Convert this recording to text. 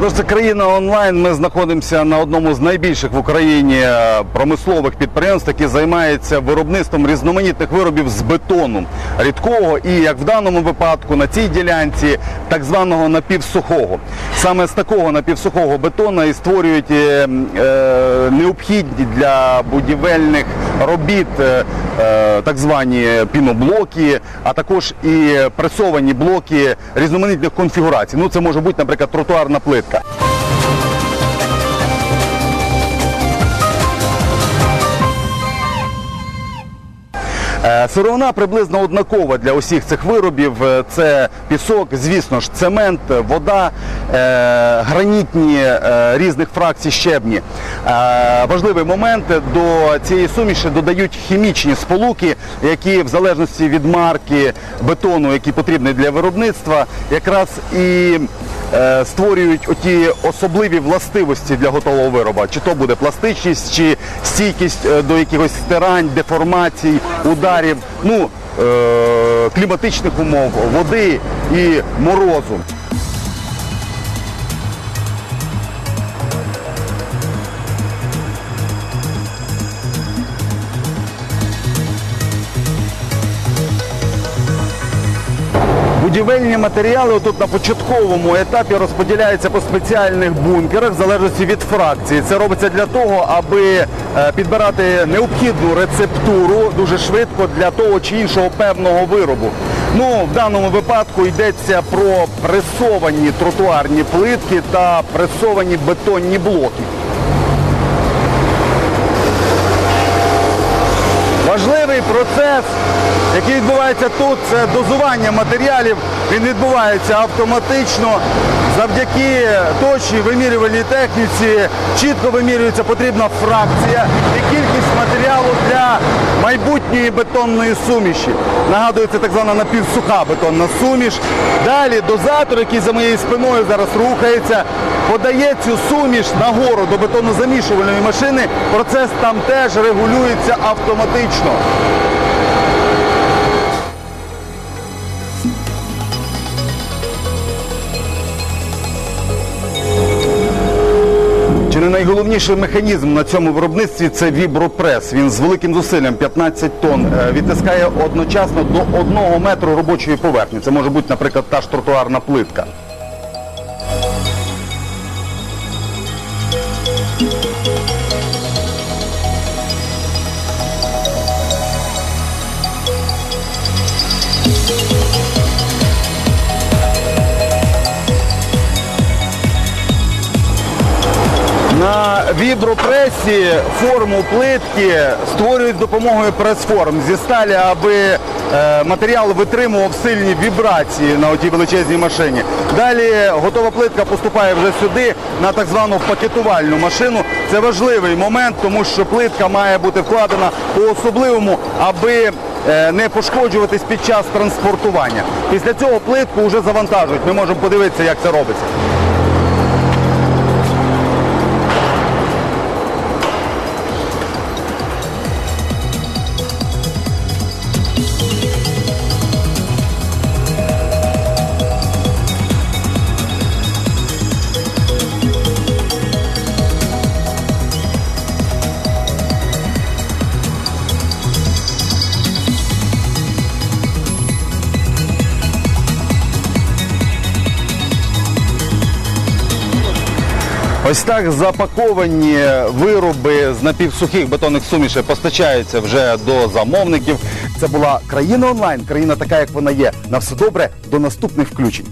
Тож це країна онлайн. Ми знаходимося на одному з найбільших в Україні е, промислових підприємств, які займаються виробництвом різноманітних виробів з бетону рідкого і, як в даному випадку, на цій ділянці так званого напівсухого. Саме з такого напівсухого бетону і створюють е, е, необхідні для будівельних робіт е, е, так звані піноблоки, а також і пресовані блоки різноманітних конфігурацій. Ну це може бути, наприклад, тротуарна плитка. Сировина приблизно однакова для усіх цих виробів. Е, Це пісок, звісно ж, цемент, вода, е, гранітні е, різних фракцій щебні. Е, Важливий момент до цієї суміші додають хімічні сполуки, які в залежності від марки бетону, який потрібний для виробництва, якраз і е, створюють оті особливі властивості для готового вироба. Чи то буде пластичність, чи стійкість е, до якихось стирань, деформацій, ударів, ну, е, кліматичних умов, води і морозу. Будівельні матеріали тут на початковому етапі розподіляються по спеціальних бункерах в залежності від фракції. Це робиться для того, аби е, підбирати необхідну рецептуру дуже швидко для того чи іншого певного виробу. Ну, в даному випадку йдеться про пресовані тротуарні плитки та пресовані бетонні блоки. Важливий процес, який відбувається тут, це дозування матеріалів. Він відбувається автоматично завдяки точній вимірювальній техніці. Чітко вимірюється потрібна фракція і кількість матеріалу для майбутньої бетонної суміші. Нагадую, це так звана напівсуха бетонна суміш. Далі дозатор, який за моєю спиною зараз рухається, подає цю суміш нагору до бетонозамішувальної машини. Процес там теж регулюється автоматично. Найголовніший механізм на цьому виробництві це вібропрес. Він з великим зусиллям 15 тонн е, відтискає одночасно до одного метру робочої поверхні. Це може бути, наприклад, та ж тротуарна плитка. Вібропресі форму плитки створюють з допомогою прес-форм зі сталі, аби е, матеріал витримував сильні вібрації на отій величезній машині. Далі готова плитка поступає вже сюди на так звану пакетувальну машину. Це важливий момент, тому що плитка має бути вкладена по-особливому, аби е, не пошкоджуватись під час транспортування. Після цього плитку вже завантажують. Ми можемо подивитися, як це робиться. Thank you. Ось так запаковані вироби з напівсухих бетонних сумішей постачаються вже до замовників. Це була країна онлайн, країна така, як вона є. На все добре, до наступних включень.